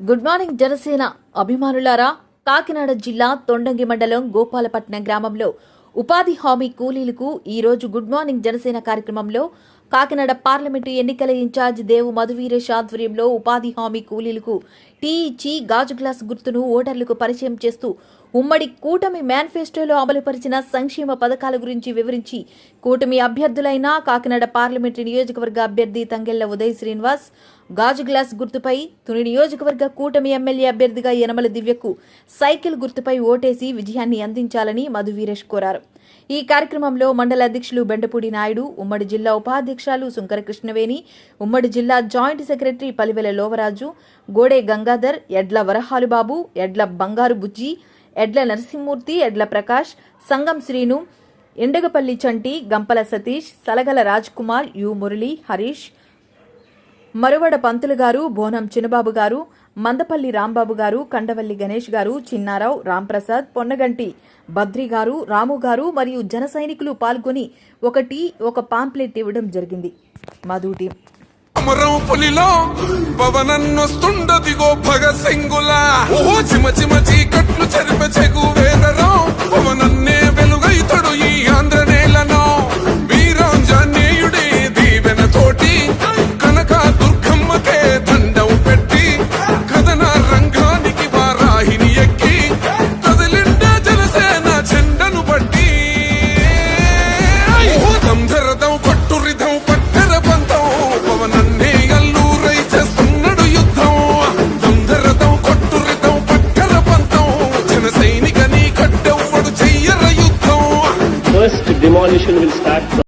Good morning Janasena అభిమానులారా. కాకినాడ జిల్లా తొండంగి మండలం గోపాలపట్నం గ్రామంలో ఉపాధి హామీ కూలీలకు ఈ రోజు గుడ్ మార్నింగ్ జనసేన కార్యక్రమంలో కాకినాడ పార్లమెంటు ఎన్నికల ఇన్ఛార్జ్ దేవు మధువీరేష్ ఆధ్వర్యంలో ఉపాధి హామీ కూలీలకు టీ ఇచ్చి గాజు గ్లాస్ గుర్తును ఓటర్లకు పరిచయం చేస్తూ ఉమ్మడి కూటమి మేనిఫెస్టోలో అమలుపరిచిన సంక్షేమ పథకాల గురించి వివరించి కూటమి అభ్యర్థులైన కాకినాడ పార్లమెంటు నియోజకవర్గ అభ్యర్థి తంగెళ్ళ ఉదయ్ శ్రీనివాస్ గాజు గ్లాస్ గుర్తుపై తుని నియోజకవర్గ కూటమి ఎమ్మెల్యే అభ్యర్థిగా యనమల దివ్యకు సైకిల్ గుర్తుపై ఓటేసి విజయాన్ని అందించాలని మధు వీరేష్ కోరారు. ఈ కార్యక్రమంలో మండల అధ్యక్షులు బెండపూడి నాయుడు ఉమ్మడి జిల్లా ఉపాధ్యక్షులు సుంకర కృష్ణవేణి ఉమ్మడి జిల్లా joint secretary Palivela Lovaraju Gode Gangadhar Edla Varahalubabu Edla Bangaru Bujji Edla Narasimhamurthy Edla Prakash Sangam Srinu Endagapalli Chanti Gampala Satish Salagala Raj Kumar you Murali Harish Maruvada Pantulu గారు బోనం చిన్నబాబు గారు మందపల్లి రాంబాబు గారు కండవల్లి గణేష్ గారు చిన్నారావు రాంప్రసాద్ పొన్నగంటి బద్రి గారు రాము గారు మరియు జన సైనికులు పాల్గొని ఒకటి ఒక పాంప్లెట్ ఇవ్వడం జరిగింది. మధు టీం. పులిలో పవనన్నొస్తుండదిగో భగత్ సింగులా. ఓ చిమ చిమ చీకట్లు చెరిప revolution will start.